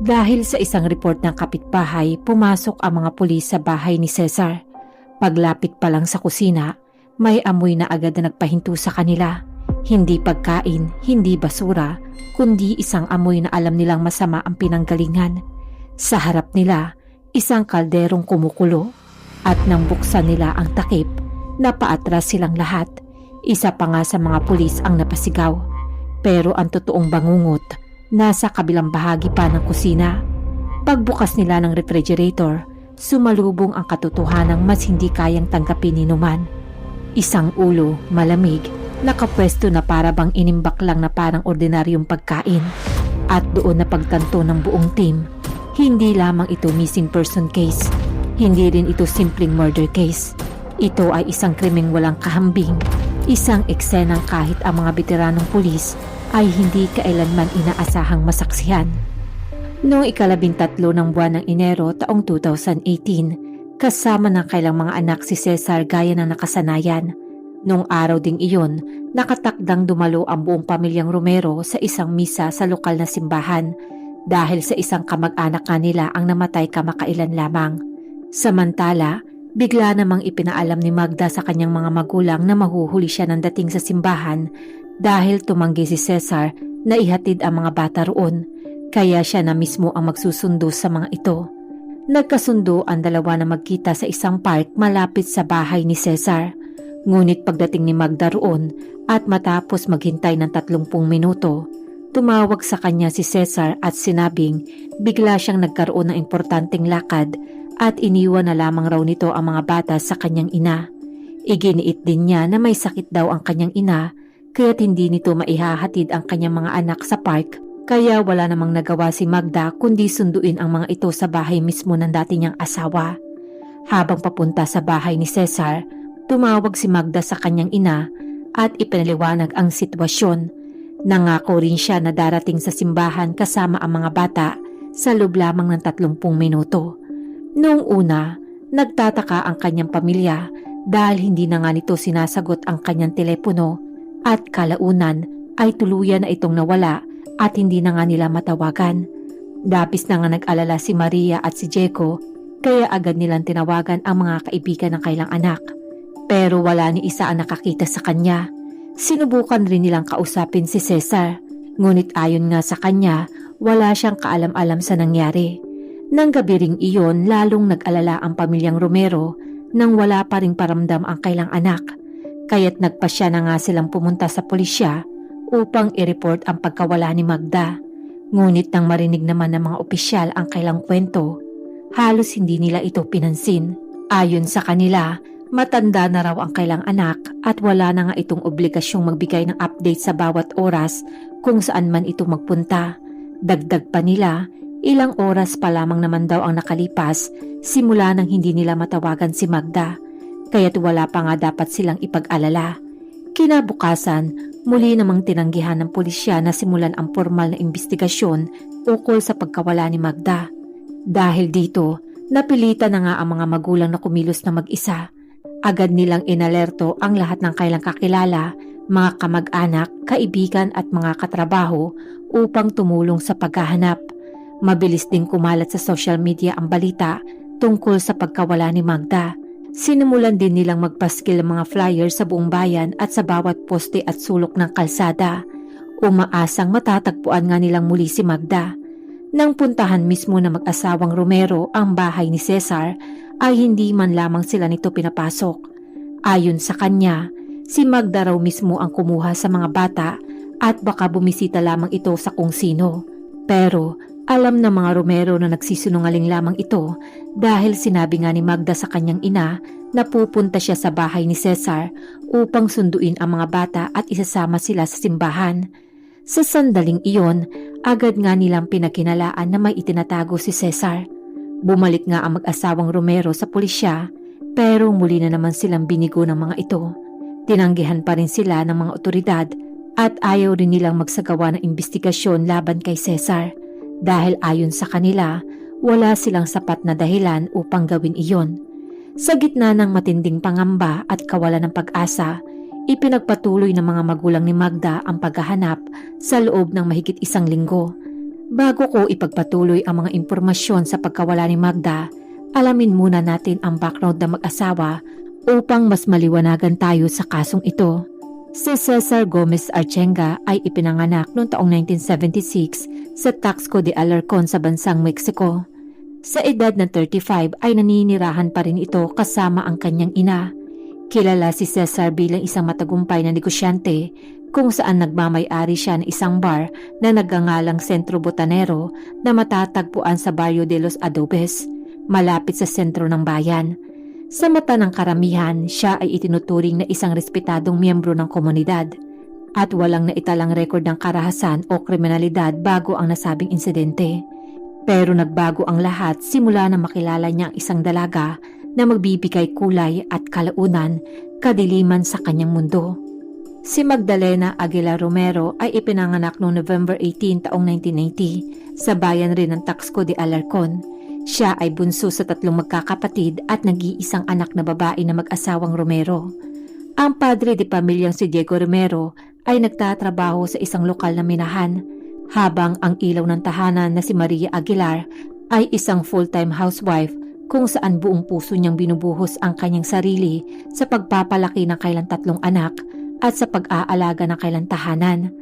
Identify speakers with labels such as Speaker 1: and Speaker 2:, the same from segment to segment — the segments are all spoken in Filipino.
Speaker 1: Dahil sa isang report ng kapitbahay, pumasok ang mga pulis sa bahay ni Cesar. Paglapit pa lang sa kusina, may amoy na agad na nagpahinto sa kanila. Hindi pagkain, hindi basura, kundi isang amoy na alam nilang masama ang pinanggalingan. Sa harap nila, isang kalderong kumukulo at nang buksan nila ang takip, napaatras silang lahat. Isa pa nga sa mga pulis ang napasigaw. Pero ang totoong bangungot, nasa kabilang bahagi pa ng kusina. Pagbukas nila ng refrigerator, sumalubong ang katotohanang mas hindi kayang tanggapin ni Numan. Isang ulo, malamig, nakapwesto na para bang inimbak lang na parang ordinaryong pagkain. At doon na pagtanto ng buong team, hindi lamang ito missing person case, hindi rin ito simpleng murder case. Ito ay isang krimeng walang kahambing, isang eksenang kahit ang mga veteranong pulis ay hindi kailanman inaasahang masaksihan. Noong ikalabintatlo ng buwan ng Enero taong 2018, kasama ng kailang mga anak si Cesar gaya ng nakasanayan. Noong araw ding iyon, nakatakdang dumalo ang buong pamilyang Romero sa isang misa sa lokal na simbahan dahil sa isang kamag-anak nila ang namatay kamakailan lamang. Samantala, Bigla namang ipinaalam ni Magda sa kanyang mga magulang na mahuhuli siya ng dating sa simbahan dahil tumanggi si Cesar na ihatid ang mga bata roon kaya siya na mismo ang magsusundo sa mga ito. Nagkasundo ang dalawa na magkita sa isang park malapit sa bahay ni Cesar. Ngunit pagdating ni Magda roon at matapos maghintay ng 30 minuto, tumawag sa kanya si Cesar at sinabing bigla siyang nagkaroon ng importanteng lakad at iniwan na lamang raw nito ang mga bata sa kanyang ina. Iginiit din niya na may sakit daw ang kanyang ina kaya't hindi nito maihahatid ang kanyang mga anak sa park kaya wala namang nagawa si Magda kundi sunduin ang mga ito sa bahay mismo ng dati niyang asawa. Habang papunta sa bahay ni Cesar, tumawag si Magda sa kanyang ina at ipinaliwanag ang sitwasyon. Nangako rin siya na darating sa simbahan kasama ang mga bata sa loob lamang ng 30 minuto. Noong una, nagtataka ang kanyang pamilya dahil hindi na nga nito sinasagot ang kanyang telepono at kalaunan ay tuluyan na itong nawala at hindi na nga nila matawagan. Dapis na nga nag-alala si Maria at si Jeko kaya agad nilang tinawagan ang mga kaibigan ng kailang anak. Pero wala ni isa ang nakakita sa kanya. Sinubukan rin nilang kausapin si Cesar. Ngunit ayon nga sa kanya, wala siyang kaalam-alam sa nangyari. Nang gabi ring iyon, lalong nag-alala ang pamilyang Romero nang wala pa ring paramdam ang kailang anak. Kaya't nagpasya na nga silang pumunta sa pulisya upang i-report ang pagkawala ni Magda. Ngunit nang marinig naman ng mga opisyal ang kailang kwento, halos hindi nila ito pinansin. Ayon sa kanila, matanda na raw ang kailang anak at wala na nga itong obligasyong magbigay ng update sa bawat oras kung saan man ito magpunta. Dagdag pa nila, Ilang oras pa lamang naman daw ang nakalipas simula nang hindi nila matawagan si Magda, kaya't wala pa nga dapat silang ipag-alala. Kinabukasan, muli namang tinanggihan ng pulisya na simulan ang formal na investigasyon ukol sa pagkawala ni Magda. Dahil dito, napilitan na nga ang mga magulang na kumilos na mag-isa. Agad nilang inalerto ang lahat ng kailang kakilala, mga kamag-anak, kaibigan at mga katrabaho upang tumulong sa paghahanap. Mabilis ding kumalat sa social media ang balita tungkol sa pagkawala ni Magda. Sinimulan din nilang magpaskil ang mga flyers sa buong bayan at sa bawat poste at sulok ng kalsada. Umaasang matatagpuan nga nilang muli si Magda. Nang puntahan mismo na mag-asawang Romero ang bahay ni Cesar, ay hindi man lamang sila nito pinapasok. Ayon sa kanya, si Magda raw mismo ang kumuha sa mga bata at baka bumisita lamang ito sa kung sino. Pero alam ng mga Romero na nagsisinungaling lamang ito dahil sinabi nga ni Magda sa kanyang ina na pupunta siya sa bahay ni Cesar upang sunduin ang mga bata at isasama sila sa simbahan. Sa sandaling iyon, agad nga nilang pinakinalaan na may itinatago si Cesar. Bumalik nga ang mag-asawang Romero sa pulisya pero muli na naman silang binigo ng mga ito. Tinanggihan pa rin sila ng mga otoridad at ayaw rin nilang magsagawa ng investigasyon laban kay Cesar dahil ayon sa kanila, wala silang sapat na dahilan upang gawin iyon. Sa gitna ng matinding pangamba at kawalan ng pag-asa, ipinagpatuloy ng mga magulang ni Magda ang paghahanap sa loob ng mahigit isang linggo. Bago ko ipagpatuloy ang mga impormasyon sa pagkawala ni Magda, alamin muna natin ang background ng mag-asawa upang mas maliwanagan tayo sa kasong ito. Si Cesar Gomez Archenga ay ipinanganak noong taong 1976 sa Taxco de Alarcon sa bansang Mexico. Sa edad ng 35 ay naninirahan pa rin ito kasama ang kanyang ina. Kilala si Cesar bilang isang matagumpay na negosyante kung saan nagmamay-ari siya ng isang bar na nagngangalang Centro Botanero na matatagpuan sa Barrio de los Adobes, malapit sa sentro ng bayan. Sa mata ng karamihan, siya ay itinuturing na isang respetadong miyembro ng komunidad at walang naitalang rekord ng karahasan o kriminalidad bago ang nasabing insidente. Pero nagbago ang lahat simula na makilala niya ang isang dalaga na magbibigay kulay at kalaunan kadiliman sa kanyang mundo. Si Magdalena Aguilar Romero ay ipinanganak noong November 18 taong 1990 sa bayan rin ng Taxco de Alarcon. Siya ay bunso sa tatlong magkakapatid at nag-iisang anak na babae na mag-asawang Romero. Ang padre de pamilyang si Diego Romero ay nagtatrabaho sa isang lokal na minahan, habang ang ilaw ng tahanan na si Maria Aguilar ay isang full-time housewife kung saan buong puso niyang binubuhos ang kanyang sarili sa pagpapalaki ng kailang tatlong anak at sa pag-aalaga ng kailang tahanan.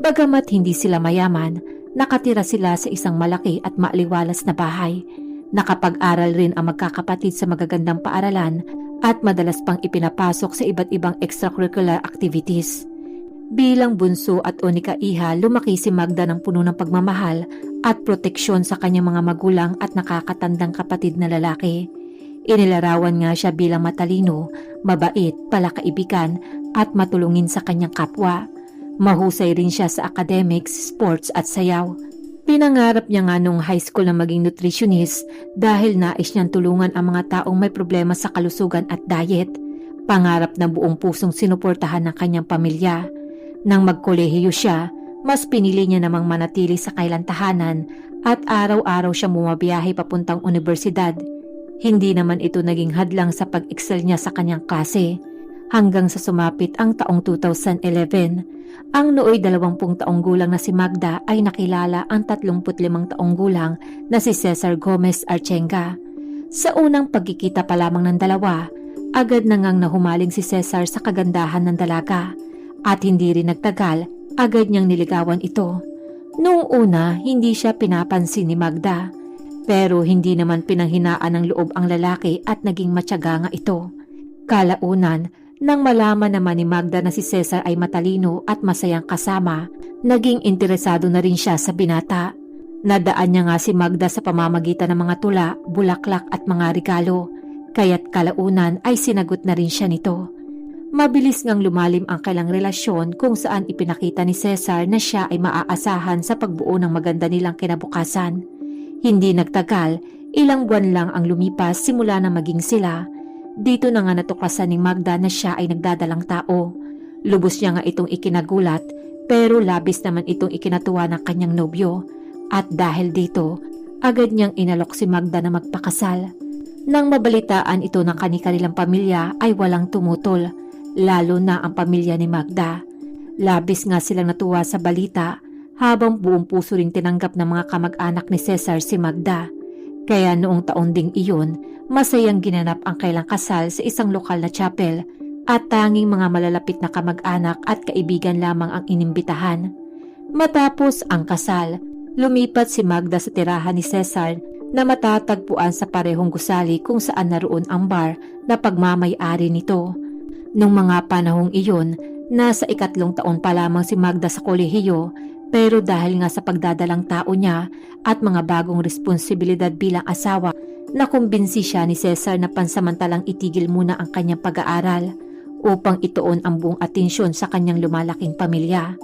Speaker 1: Bagamat hindi sila mayaman, nakatira sila sa isang malaki at maaliwalas na bahay. Nakapag-aral rin ang magkakapatid sa magagandang paaralan at madalas pang ipinapasok sa iba't ibang extracurricular activities. Bilang bunso at unika iha, lumaki si Magda ng puno ng pagmamahal at proteksyon sa kanyang mga magulang at nakakatandang kapatid na lalaki. Inilarawan nga siya bilang matalino, mabait, palakaibigan at matulungin sa kanyang kapwa. Mahusay rin siya sa academics, sports at sayaw. Pinangarap niya nga nung high school na maging nutritionist dahil nais niyang tulungan ang mga taong may problema sa kalusugan at diet. Pangarap na buong pusong sinuportahan ng kanyang pamilya. Nang magkolehiyo siya, mas pinili niya namang manatili sa kailan tahanan at araw-araw siya bumabiyahe papuntang universidad. Hindi naman ito naging hadlang sa pag-excel niya sa kanyang klase hanggang sa sumapit ang taong 2011. Ang nooy 20 taong gulang na si Magda ay nakilala ang 35 taong gulang na si Cesar Gomez Archenga. Sa unang pagkikita pa lamang ng dalawa, agad na ngang nahumaling si Cesar sa kagandahan ng dalaga at hindi rin nagtagal, agad niyang niligawan ito. Noong una, hindi siya pinapansin ni Magda. Pero hindi naman pinanghinaan ng loob ang lalaki at naging matyaga nga ito. Kalaunan, nang malaman naman ni Magda na si Cesar ay matalino at masayang kasama, naging interesado na rin siya sa binata. Nadaan niya nga si Magda sa pamamagitan ng mga tula, bulaklak at mga regalo, kaya't kalaunan ay sinagot na rin siya nito. Mabilis ngang lumalim ang kailang relasyon kung saan ipinakita ni Cesar na siya ay maaasahan sa pagbuo ng maganda nilang kinabukasan. Hindi nagtagal, ilang buwan lang ang lumipas simula na maging sila dito na nga natuklasan ni Magda na siya ay nagdadalang tao. Lubos niya nga itong ikinagulat pero labis naman itong ikinatuwa ng kanyang nobyo. At dahil dito, agad niyang inalok si Magda na magpakasal. Nang mabalitaan ito ng kanilang pamilya ay walang tumutol, lalo na ang pamilya ni Magda. Labis nga silang natuwa sa balita habang buong puso ring tinanggap ng mga kamag-anak ni Cesar si Magda. Kaya noong taon ding iyon, masayang ginanap ang kailang kasal sa isang lokal na chapel at tanging mga malalapit na kamag-anak at kaibigan lamang ang inimbitahan. Matapos ang kasal, lumipat si Magda sa tirahan ni Cesar na matatagpuan sa parehong gusali kung saan naroon ang bar na pagmamay-ari nito. Nung mga panahong iyon, nasa ikatlong taon pa lamang si Magda sa kolehiyo pero dahil nga sa pagdadalang tao niya at mga bagong responsibilidad bilang asawa, nakumbinsi siya ni Cesar na pansamantalang itigil muna ang kanyang pag-aaral upang ituon ang buong atensyon sa kanyang lumalaking pamilya.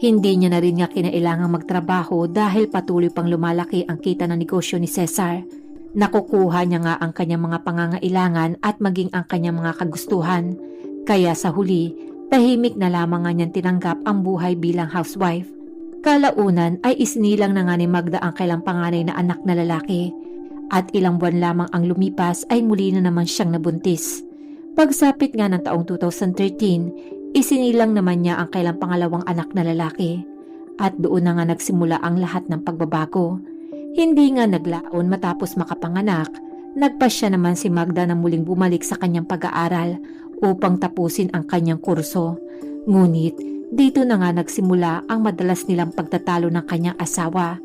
Speaker 1: Hindi niya na rin nga kinailangang magtrabaho dahil patuloy pang lumalaki ang kita ng negosyo ni Cesar. Nakukuha niya nga ang kanyang mga pangangailangan at maging ang kanyang mga kagustuhan. Kaya sa huli, tahimik na lamang nga niyang tinanggap ang buhay bilang housewife. Kalaunan ay isinilang na nga ni Magda ang kailang panganay na anak na lalaki at ilang buwan lamang ang lumipas ay muli na naman siyang nabuntis. Pagsapit nga ng taong 2013, isinilang naman niya ang kailang pangalawang anak na lalaki. at doon na nga nagsimula ang lahat ng pagbabago. Hindi nga naglaon matapos makapanganak, nagpasya naman si Magda na muling bumalik sa kanyang pag-aaral upang tapusin ang kanyang kurso. Ngunit dito na nga nagsimula ang madalas nilang pagtatalo ng kanyang asawa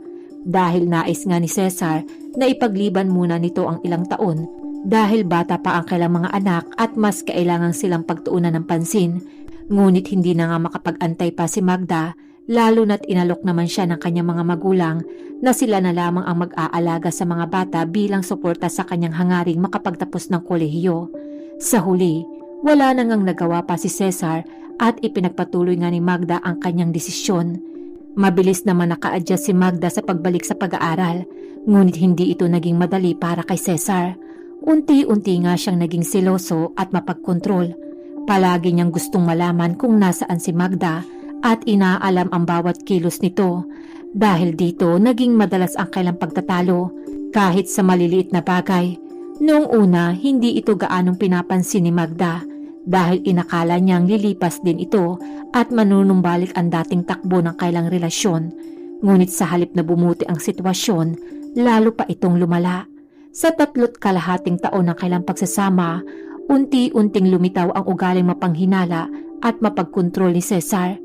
Speaker 1: dahil nais nga ni Cesar na ipagliban muna nito ang ilang taon dahil bata pa ang kailang mga anak at mas kailangan silang pagtuunan ng pansin. Ngunit hindi na nga makapag-antay pa si Magda lalo na't inalok naman siya ng kanyang mga magulang na sila na lamang ang mag-aalaga sa mga bata bilang suporta sa kanyang hangaring makapagtapos ng kolehiyo. Sa huli, wala na ngang nagawa pa si Cesar at ipinagpatuloy nga ni Magda ang kanyang desisyon. Mabilis naman naka-adjust si Magda sa pagbalik sa pag-aaral, ngunit hindi ito naging madali para kay Cesar. Unti-unti nga siyang naging seloso at mapagkontrol. Palagi niyang gustong malaman kung nasaan si Magda at inaalam ang bawat kilos nito. Dahil dito, naging madalas ang kailang pagtatalo kahit sa maliliit na bagay. Noong una, hindi ito gaanong pinapansin ni Magda dahil inakala niyang lilipas din ito at manunumbalik ang dating takbo ng kailang relasyon. Ngunit sa halip na bumuti ang sitwasyon, lalo pa itong lumala. Sa tatlot kalahating taon ng kailang pagsasama, unti-unting lumitaw ang ugaling mapanghinala at mapagkontrol ni Cesar.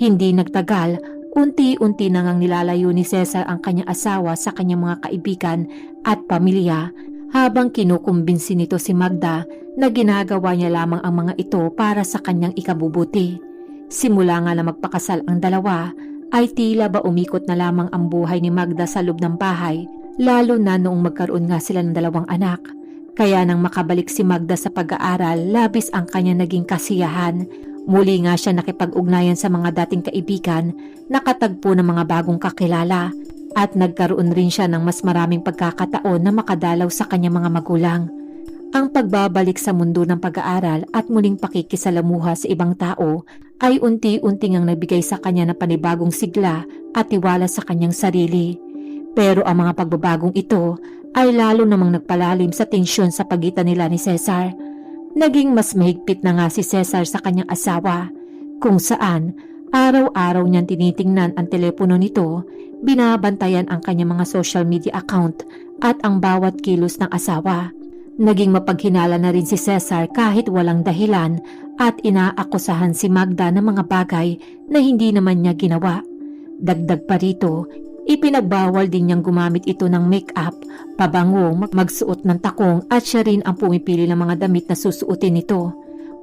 Speaker 1: Hindi nagtagal, unti-unti na ngang nilalayo ni Cesar ang kanyang asawa sa kanyang mga kaibigan at pamilya habang kinukumbinsi nito si Magda na ginagawa niya lamang ang mga ito para sa kanyang ikabubuti. Simula nga na magpakasal ang dalawa, ay tila ba umikot na lamang ang buhay ni Magda sa loob ng bahay, lalo na noong magkaroon nga sila ng dalawang anak. Kaya nang makabalik si Magda sa pag-aaral, labis ang kanya naging kasiyahan. Muli nga siya nakipag-ugnayan sa mga dating kaibigan, nakatagpo ng mga bagong kakilala, at nagkaroon rin siya ng mas maraming pagkakataon na makadalaw sa kanyang mga magulang. Ang pagbabalik sa mundo ng pag-aaral at muling pakikisalamuha sa ibang tao ay unti-unti ngang nagbigay sa kanya ng panibagong sigla at tiwala sa kanyang sarili. Pero ang mga pagbabagong ito ay lalo namang nagpalalim sa tensyon sa pagitan nila ni Cesar. Naging mas mahigpit na nga si Cesar sa kanyang asawa, kung saan araw-araw niyang tinitingnan ang telepono nito, binabantayan ang kanyang mga social media account at ang bawat kilos ng asawa. Naging mapaghinala na rin si Cesar kahit walang dahilan at inaakusahan si Magda ng mga bagay na hindi naman niya ginawa. Dagdag pa rito, ipinagbawal din niyang gumamit ito ng make-up, pabango, magsuot ng takong at siya rin ang pumipili ng mga damit na susuotin nito.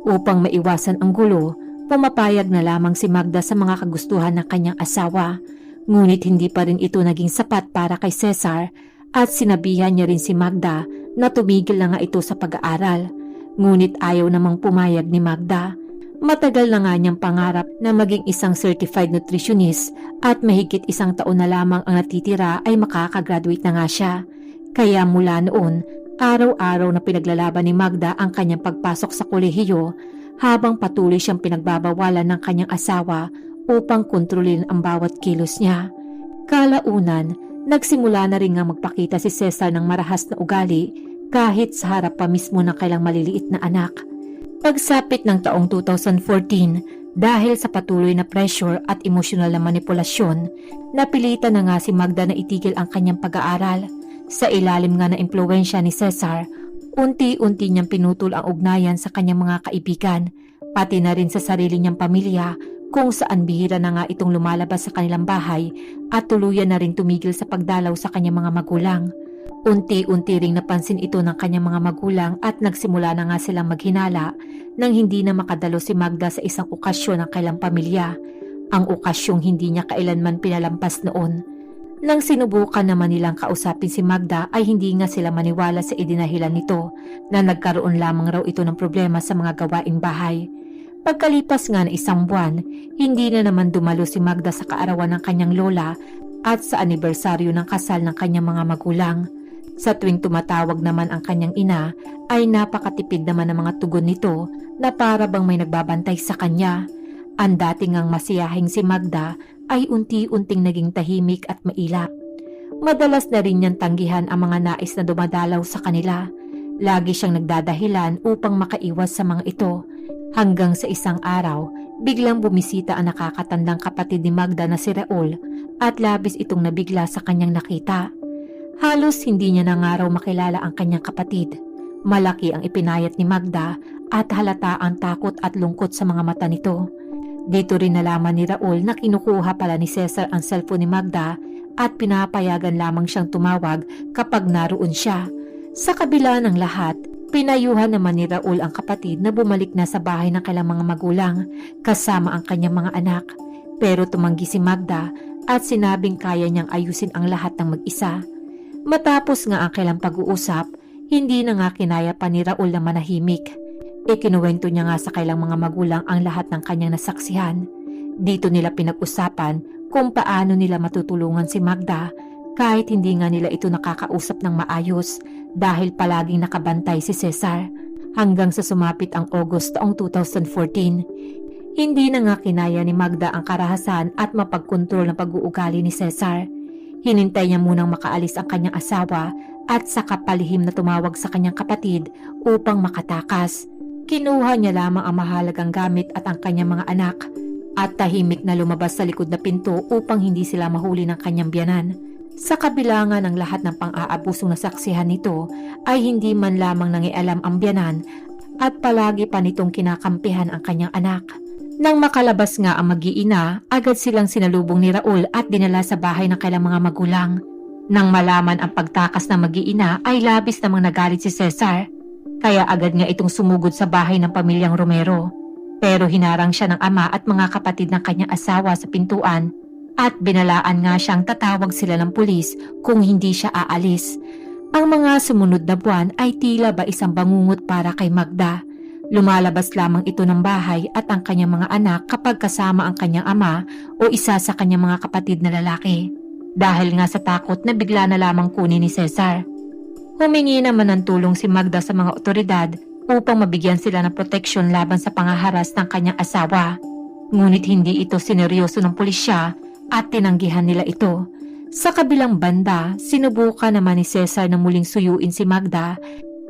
Speaker 1: Upang maiwasan ang gulo, pumapayag na lamang si Magda sa mga kagustuhan ng kanyang asawa. Ngunit hindi pa rin ito naging sapat para kay Cesar at sinabihan niya rin si Magda na tumigil na nga ito sa pag-aaral. Ngunit ayaw namang pumayag ni Magda. Matagal na nga niyang pangarap na maging isang certified nutritionist at mahigit isang taon na lamang ang natitira ay makakagraduate na nga siya. Kaya mula noon, araw-araw na pinaglalaban ni Magda ang kanyang pagpasok sa kolehiyo habang patuloy siyang pinagbabawalan ng kanyang asawa upang kontrolin ang bawat kilos niya. Kalaunan, Nagsimula na rin nga magpakita si Cesar ng marahas na ugali kahit sa harap pa mismo ng kailang maliliit na anak. Pagsapit ng taong 2014, dahil sa patuloy na pressure at emosyonal na manipulasyon, napilitan na nga si Magda na itigil ang kanyang pag-aaral. Sa ilalim nga na impluensya ni Cesar, unti-unti niyang pinutol ang ugnayan sa kanyang mga kaibigan, pati na rin sa sarili niyang pamilya kung saan bihira na nga itong lumalabas sa kanilang bahay at tuluyan na rin tumigil sa pagdalaw sa kanyang mga magulang. Unti-unti ring napansin ito ng kanyang mga magulang at nagsimula na nga silang maghinala nang hindi na makadalo si Magda sa isang okasyon ng kailang pamilya. Ang okasyong hindi niya kailanman pinalampas noon. Nang sinubukan naman nilang kausapin si Magda ay hindi nga sila maniwala sa idinahilan nito na nagkaroon lamang raw ito ng problema sa mga gawaing bahay. Pagkalipas nga ng isang buwan, hindi na naman dumalo si Magda sa kaarawan ng kanyang lola at sa anibersaryo ng kasal ng kanyang mga magulang. Sa tuwing tumatawag naman ang kanyang ina, ay napakatipid naman ng mga tugon nito na para bang may nagbabantay sa kanya. Ang dating ang masiyahing si Magda ay unti-unting naging tahimik at mailap. Madalas na rin niyang tanggihan ang mga nais na dumadalaw sa kanila. Lagi siyang nagdadahilan upang makaiwas sa mga ito Hanggang sa isang araw, biglang bumisita ang nakakatandang kapatid ni Magda na si Raul at labis itong nabigla sa kanyang nakita. Halos hindi niya na nga makilala ang kanyang kapatid. Malaki ang ipinayat ni Magda at halata ang takot at lungkot sa mga mata nito. Dito rin nalaman ni Raul na kinukuha pala ni Cesar ang cellphone ni Magda at pinapayagan lamang siyang tumawag kapag naroon siya. Sa kabila ng lahat, pinayuhan naman ni Raul ang kapatid na bumalik na sa bahay ng kailang mga magulang kasama ang kanyang mga anak. Pero tumanggi si Magda at sinabing kaya niyang ayusin ang lahat ng mag-isa. Matapos nga ang kailang pag-uusap, hindi na nga kinaya pa ni Raul na manahimik. Ikinuwento niya nga sa kailang mga magulang ang lahat ng kanyang nasaksihan. Dito nila pinag-usapan kung paano nila matutulungan si Magda kahit hindi nga nila ito nakakausap ng maayos dahil palaging nakabantay si Cesar hanggang sa sumapit ang August taong 2014. Hindi na nga kinaya ni Magda ang karahasan at mapagkontrol ng pag-uugali ni Cesar. Hinintay niya munang makaalis ang kanyang asawa at saka palihim na tumawag sa kanyang kapatid upang makatakas. Kinuha niya lamang ang mahalagang gamit at ang kanyang mga anak at tahimik na lumabas sa likod na pinto upang hindi sila mahuli ng kanyang biyanan. Sa kabilangan ng lahat ng pang-aabusong nasaksihan nito ay hindi man lamang nangialam ang biyanan at palagi pa nitong kinakampihan ang kanyang anak. Nang makalabas nga ang mag-iina, agad silang sinalubong ni Raul at dinala sa bahay ng kailang mga magulang. Nang malaman ang pagtakas ng mag-iina ay labis namang nagalit si Cesar. Kaya agad nga itong sumugod sa bahay ng pamilyang Romero. Pero hinarang siya ng ama at mga kapatid ng kanyang asawa sa pintuan at binalaan nga siyang tatawag sila ng pulis kung hindi siya aalis. Ang mga sumunod na buwan ay tila ba isang bangungot para kay Magda. Lumalabas lamang ito ng bahay at ang kanyang mga anak kapag kasama ang kanyang ama o isa sa kanyang mga kapatid na lalaki. Dahil nga sa takot na bigla na lamang kunin ni Cesar. Humingi naman ng tulong si Magda sa mga otoridad upang mabigyan sila ng proteksyon laban sa pangaharas ng kanyang asawa. Ngunit hindi ito sineryoso ng pulisya at tinanggihan nila ito. Sa kabilang banda, sinubukan naman ni Cesar na muling suyuin si Magda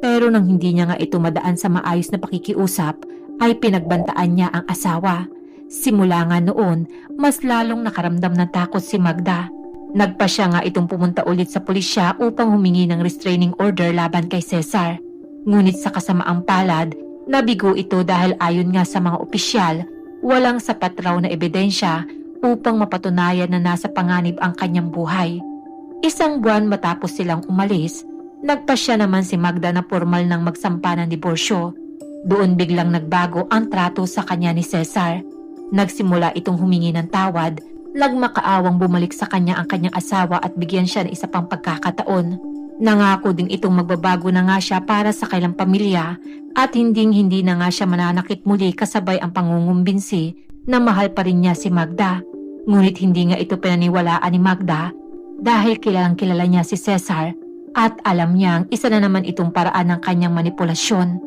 Speaker 1: pero nang hindi niya nga ito madaan sa maayos na pakikiusap ay pinagbantaan niya ang asawa. Simula nga noon, mas lalong nakaramdam ng takot si Magda. Nagpa siya nga itong pumunta ulit sa pulisya upang humingi ng restraining order laban kay Cesar. Ngunit sa kasamaang palad, nabigo ito dahil ayon nga sa mga opisyal, walang sapat raw na ebidensya upang mapatunayan na nasa panganib ang kanyang buhay. Isang buwan matapos silang umalis, nagpasya naman si Magda na formal ng magsampa ng diborsyo. Doon biglang nagbago ang trato sa kanya ni Cesar. Nagsimula itong humingi ng tawad, nagmakaawang bumalik sa kanya ang kanyang asawa at bigyan siya ng isa pang pagkakataon. Nangako ding itong magbabago na nga siya para sa kailang pamilya at hinding hindi na nga siya mananakit muli kasabay ang pangungumbinsi na mahal pa rin niya si Magda. Ngunit hindi nga ito pinaniwalaan ni Magda dahil kilalang kilala niya si Cesar at alam niyang isa na naman itong paraan ng kanyang manipulasyon.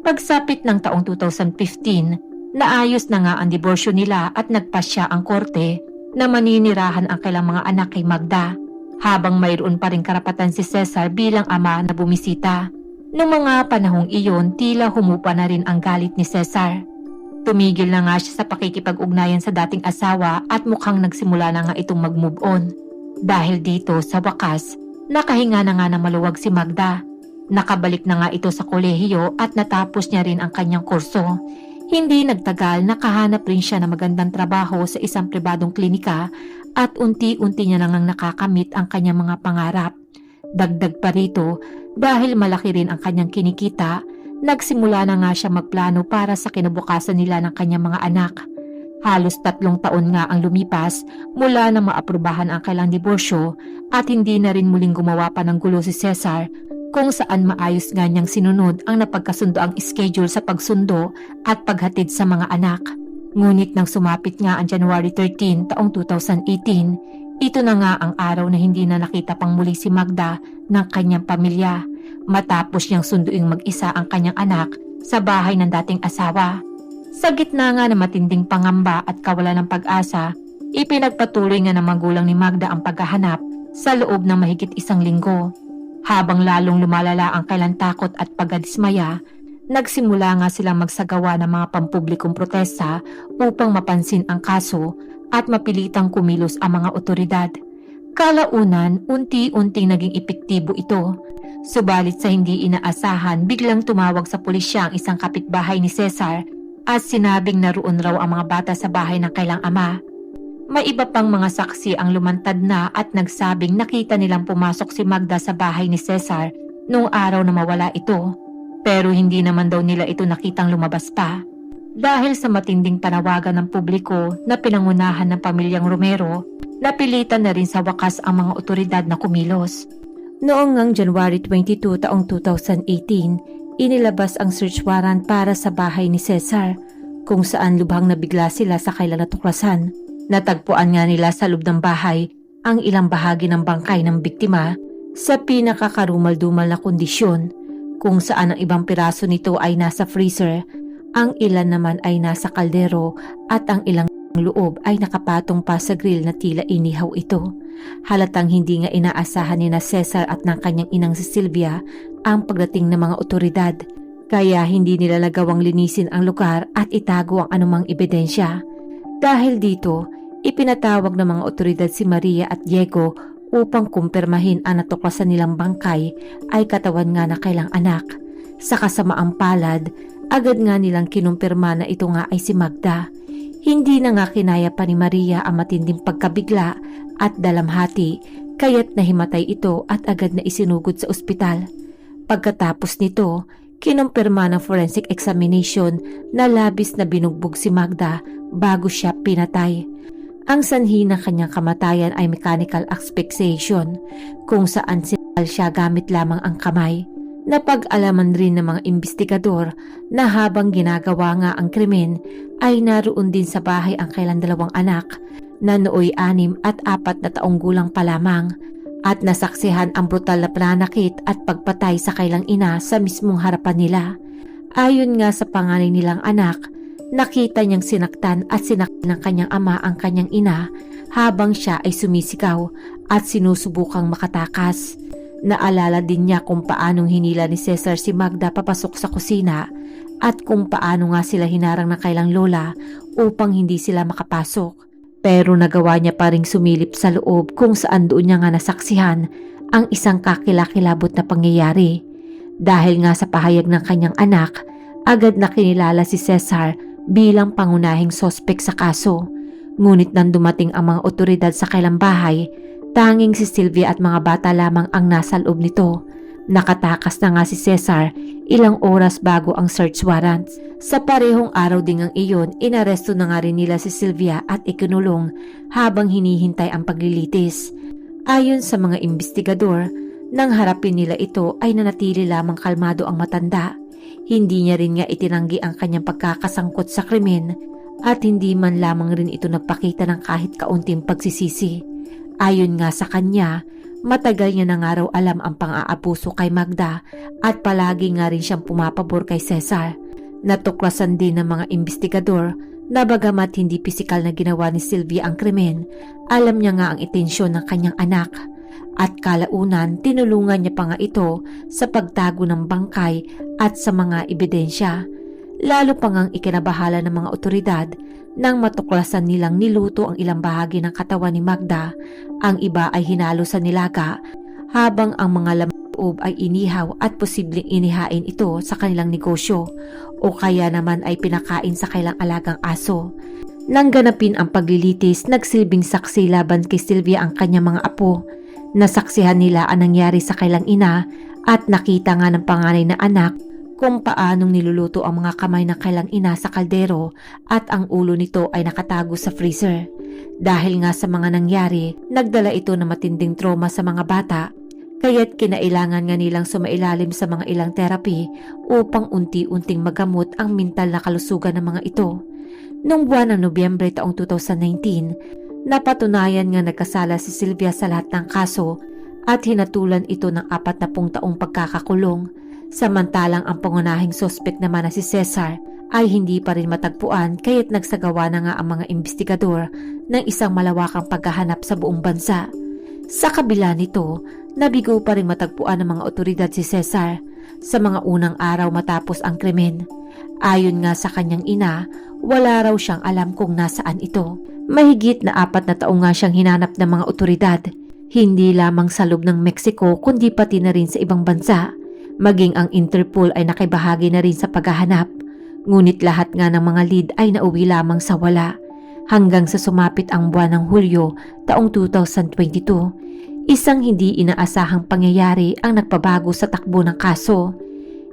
Speaker 1: Pagsapit ng taong 2015, naayos na nga ang diborsyo nila at nagpasya ang korte na maninirahan ang kailang mga anak kay Magda habang mayroon pa rin karapatan si Cesar bilang ama na bumisita. Noong mga panahong iyon, tila humupa na rin ang galit ni Cesar. Tumigil na nga siya sa pakikipag-ugnayan sa dating asawa at mukhang nagsimula na nga itong mag-move on. Dahil dito, sa wakas, nakahinga na nga na maluwag si Magda. Nakabalik na nga ito sa kolehiyo at natapos niya rin ang kanyang kurso. Hindi nagtagal, nakahanap rin siya ng magandang trabaho sa isang pribadong klinika at unti-unti niya nang nakakamit ang kanyang mga pangarap. Dagdag pa rito, dahil malaki rin ang kanyang kinikita, nagsimula na nga siya magplano para sa kinabukasan nila ng kanyang mga anak. Halos tatlong taon nga ang lumipas mula na maaprubahan ang kailang diborsyo at hindi na rin muling gumawa pa ng gulo si Cesar kung saan maayos nga niyang sinunod ang napagkasundo ang schedule sa pagsundo at paghatid sa mga anak. Ngunit nang sumapit nga ang January 13 taong 2018, ito na nga ang araw na hindi na nakita pang muli si Magda ng kanyang pamilya matapos niyang sunduing mag-isa ang kanyang anak sa bahay ng dating asawa. Sa gitna nga ng matinding pangamba at kawalan ng pag-asa, ipinagpatuloy nga ng magulang ni Magda ang paghahanap sa loob ng mahigit isang linggo. Habang lalong lumalala ang kailan takot at pagdismaya, Nagsimula nga silang magsagawa ng mga pampublikong protesta upang mapansin ang kaso at mapilitang kumilos ang mga otoridad. Kalaunan, unti-unting naging epektibo ito. Subalit sa hindi inaasahan, biglang tumawag sa pulisya ang isang kapitbahay ni Cesar at sinabing naroon raw ang mga bata sa bahay ng kailang ama. May iba pang mga saksi ang lumantad na at nagsabing nakita nilang pumasok si Magda sa bahay ni Cesar noong araw na mawala ito. Pero hindi naman daw nila ito nakitang lumabas pa. Dahil sa matinding panawagan ng publiko na pinangunahan ng pamilyang Romero, napilitan na rin sa wakas ang mga otoridad na kumilos. Noong ngang January 22 taong 2018, inilabas ang search warrant para sa bahay ni Cesar, kung saan lubhang nabigla sila sa kailang natuklasan. Natagpuan nga nila sa loob ng bahay ang ilang bahagi ng bangkay ng biktima sa pinakakarumal-dumal na kondisyon, kung saan ang ibang piraso nito ay nasa freezer, ang ilan naman ay nasa kaldero at ang ilang loob ay nakapatong pa sa grill na tila inihaw ito. Halatang hindi nga inaasahan ni na Cesar at ng kanyang inang si Sylvia ang pagdating ng mga otoridad. Kaya hindi nila nagawang linisin ang lugar at itago ang anumang ebidensya. Dahil dito, ipinatawag ng mga otoridad si Maria at Diego upang kumpirmahin ang natuklasan nilang bangkay ay katawan nga na kailang anak. Sa kasamaang palad, agad nga nilang kinumpirma na ito nga ay si Magda. Hindi na nga kinaya pa ni Maria ang matinding pagkabigla at dalamhati kaya't nahimatay ito at agad na isinugod sa ospital. Pagkatapos nito, kinumpirma ng forensic examination na labis na binugbog si Magda bago siya pinatay. Ang sanhi ng kanyang kamatayan ay mechanical asphyxiation kung saan sinal siya gamit lamang ang kamay. Napag-alaman rin ng mga investigador na habang ginagawa nga ang krimen ay naroon din sa bahay ang kailang dalawang anak na nooy anim at apat na taong gulang pa lamang at nasaksihan ang brutal na pananakit at pagpatay sa kailang ina sa mismong harapan nila. Ayon nga sa panganay nilang anak, nakita niyang sinaktan at sinaktan ng kanyang ama ang kanyang ina habang siya ay sumisigaw at sinusubukang makatakas. Naalala din niya kung paanong hinila ni Cesar si Magda papasok sa kusina at kung paano nga sila hinarang ng kailang lola upang hindi sila makapasok. Pero nagawa niya pa ring sumilip sa loob kung saan doon niya nga nasaksihan ang isang kakilakilabot na pangyayari. Dahil nga sa pahayag ng kanyang anak, agad na kinilala si Cesar bilang pangunahing sospek sa kaso. Ngunit nang dumating ang mga otoridad sa kailang bahay, Tanging si Sylvia at mga bata lamang ang nasa loob nito. Nakatakas na nga si Cesar ilang oras bago ang search warrant. Sa parehong araw ding ang iyon, inaresto na nga rin nila si Sylvia at ikinulong habang hinihintay ang paglilitis. Ayon sa mga investigador, nang harapin nila ito ay nanatili lamang kalmado ang matanda. Hindi niya rin nga itinanggi ang kanyang pagkakasangkot sa krimen at hindi man lamang rin ito nagpakita ng kahit kaunting pagsisisi. Ayon nga sa kanya, matagal niya na nga raw alam ang pang-aabuso kay Magda at palagi nga rin siyang pumapabor kay Cesar. Natuklasan din ng mga investigador na bagamat hindi pisikal na ginawa ni Sylvia ang krimen, alam niya nga ang intensyon ng kanyang anak. At kalaunan, tinulungan niya pa nga ito sa pagtago ng bangkay at sa mga ebidensya. Lalo pa ngang ikinabahala ng mga otoridad nang matuklasan nilang niluto ang ilang bahagi ng katawan ni Magda, ang iba ay hinalo sa nilaga, habang ang mga laman loob ay inihaw at posibleng inihain ito sa kanilang negosyo o kaya naman ay pinakain sa kailang alagang aso. Nang ganapin ang paglilitis, nagsilbing saksi laban kay Sylvia ang kanyang mga apo. Nasaksihan nila ang nangyari sa kailang ina at nakita nga ng panganay na anak kung paanong niluluto ang mga kamay ng kailang ina sa kaldero at ang ulo nito ay nakatago sa freezer. Dahil nga sa mga nangyari, nagdala ito ng matinding trauma sa mga bata kaya't kinailangan nga nilang sumailalim sa mga ilang therapy upang unti-unting magamot ang mental na kalusugan ng mga ito. Noong buwan ng Nobyembre taong 2019, napatunayan nga nagkasala si Sylvia sa lahat ng kaso at hinatulan ito ng apat na taong pagkakakulong Samantalang ang pangunahing sospek naman na si Cesar ay hindi pa rin matagpuan kaya't nagsagawa na nga ang mga investigador ng isang malawakang paghahanap sa buong bansa. Sa kabila nito, nabigo pa rin matagpuan ng mga otoridad si Cesar sa mga unang araw matapos ang krimen. Ayon nga sa kanyang ina, wala raw siyang alam kung nasaan ito. Mahigit na apat na taong nga siyang hinanap ng mga otoridad. Hindi lamang sa loob ng Mexico kundi pati na rin sa ibang bansa. Maging ang Interpol ay nakibahagi na rin sa paghahanap. Ngunit lahat nga ng mga lead ay nauwi lamang sa wala. Hanggang sa sumapit ang buwan ng Hulyo taong 2022, isang hindi inaasahang pangyayari ang nagpabago sa takbo ng kaso.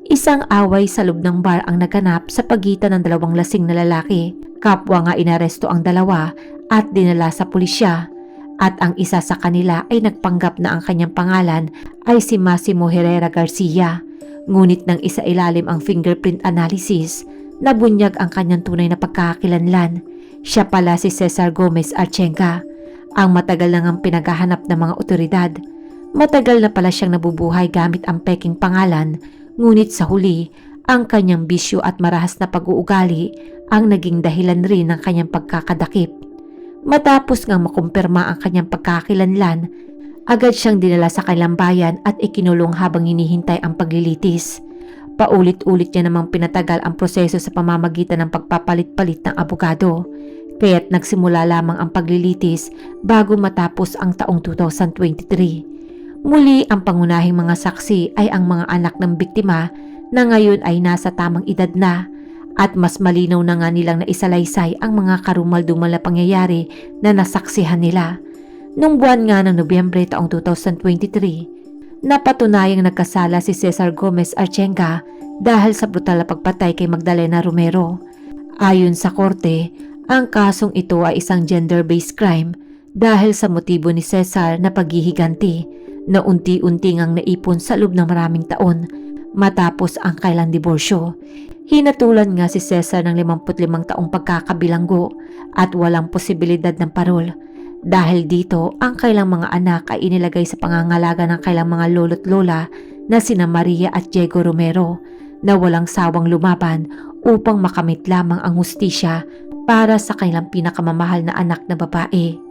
Speaker 1: Isang away sa loob ng bar ang naganap sa pagitan ng dalawang lasing na lalaki. Kapwa nga inaresto ang dalawa at dinala sa pulisya. At ang isa sa kanila ay nagpanggap na ang kanyang pangalan ay si Massimo Herrera Garcia. Ngunit nang isa ilalim ang fingerprint analysis, nabunyag ang kanyang tunay na pagkakakilanlan. Siya pala si Cesar Gomez Archenga, ang matagal na ngang pinaghahanap ng mga otoridad. Matagal na pala siyang nabubuhay gamit ang peking pangalan, ngunit sa huli, ang kanyang bisyo at marahas na pag-uugali ang naging dahilan rin ng kanyang pagkakadakip. Matapos ngang makumpirma ang kanyang pagkakakilanlan, agad siyang dinala sa kanilang bayan at ikinulong habang hinihintay ang paglilitis. Paulit-ulit niya namang pinatagal ang proseso sa pamamagitan ng pagpapalit-palit ng abogado. Kaya't nagsimula lamang ang paglilitis bago matapos ang taong 2023. Muli ang pangunahing mga saksi ay ang mga anak ng biktima na ngayon ay nasa tamang edad na at mas malinaw na nga nilang naisalaysay ang mga karumal-dumal na pangyayari na nasaksihan nila. Nung buwan nga ng Nobyembre taong 2023, napatunayang nagkasala si Cesar Gomez Archenga dahil sa brutal na pagpatay kay Magdalena Romero. Ayon sa korte, ang kasong ito ay isang gender-based crime dahil sa motibo ni Cesar na paghihiganti na unti-unti ngang naipon sa loob ng maraming taon matapos ang kailang diborsyo. Hinatulan nga si Cesar ng 55 taong pagkakabilanggo at walang posibilidad ng parol. Dahil dito, ang kailang mga anak ay inilagay sa pangangalaga ng kailang mga lolo't lola na sina Maria at Diego Romero na walang sawang lumaban upang makamit lamang ang hustisya para sa kailang pinakamamahal na anak na babae.